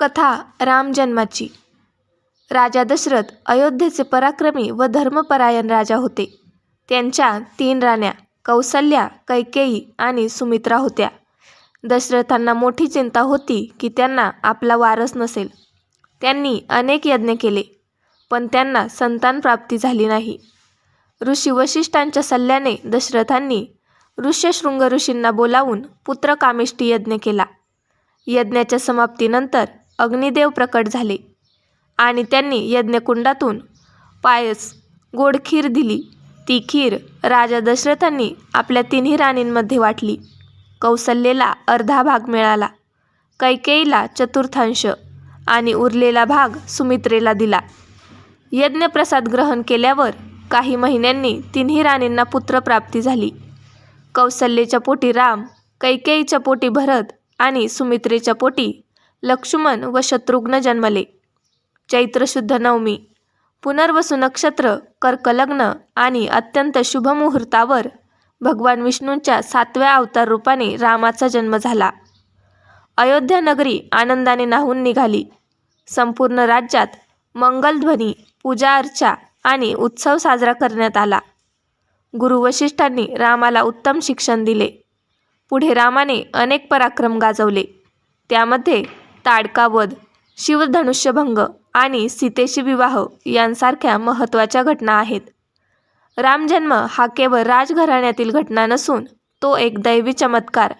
कथा रामजन्माची राजा दशरथ अयोध्येचे पराक्रमी व धर्मपरायण राजा होते. त्यांच्या तीन राण्या कौसल्या, कैकेयी आणि सुमित्रा होत्या. दशरथांना मोठी चिंता होती की त्यांना आपला वारस नसेल. त्यांनी अनेक यज्ञ केले, पण त्यांना संतान प्राप्ती झाली नाही. ऋषी वशिष्ठांच्या सल्ल्याने दशरथांनी ऋष्यशृंग ऋषींना बोलावून पुत्रकामेष्टी यज्ञ केला. यज्ञाच्या समाप्तीनंतर अग्निदेव प्रकट झाले आणि त्यांनी यज्ञकुंडातून पायस, गोड खीर दिली. ती खीर राजा दशरथांनी आपल्या तिन्ही राणींमध्ये वाटली. कौसल्येला अर्धा भाग मिळाला, कैकेयीला चतुर्थांश आणि उरलेला भाग सुमित्रेला दिला. यज्ञप्रसाद ग्रहण केल्यावर काही महिन्यांनी तिन्ही राणींना पुत्रप्राप्ती झाली. कौसल्येच्या पोटी राम, कैकेयीच्या पोटी भरत आणि सुमित्रेच्या पोटी लक्ष्मण व शत्रुघ्न जन्मले. चैत्र शुद्ध नवमी, पुनर्वसू नक्षत्र, कर्कलग्न आणि अत्यंत शुभ मुहूर्तावर भगवान विष्णूंच्या सातव्या अवतार रूपाने रामाचा जन्म झाला. अयोध्या नगरी आनंदाने नाहून निघाली. संपूर्ण राज्यात मंगलध्वनी, पूजा-अर्चा आणि उत्सव साजरा करण्यात आला. गुरु वशिष्ठांनी रामाला उत्तम शिक्षण दिले. पुढे रामाने अनेक पराक्रम गाजवले. त्यामध्ये ताडका वध, शिवधनुष्यभंग आणि सीतेशी विवाह यांसारख्या महत्त्वाच्या घटना आहेत. रामजन्म हा केवळ राजघराण्यातील घटना नसून तो एक दैवी चमत्कार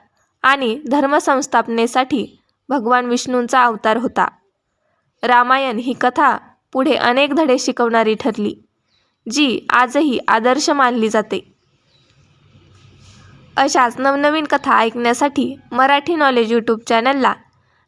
आणि धर्मसंस्थापनेसाठी भगवान विष्णूंचा अवतार होता. रामायण ही कथा पुढे अनेक धडे शिकवणारी ठरली, जी आजही आदर्श मानली जाते. अशाच नवनवीन कथा ऐकण्यासाठी मराठी नॉलेज यूट्यूब चॅनलला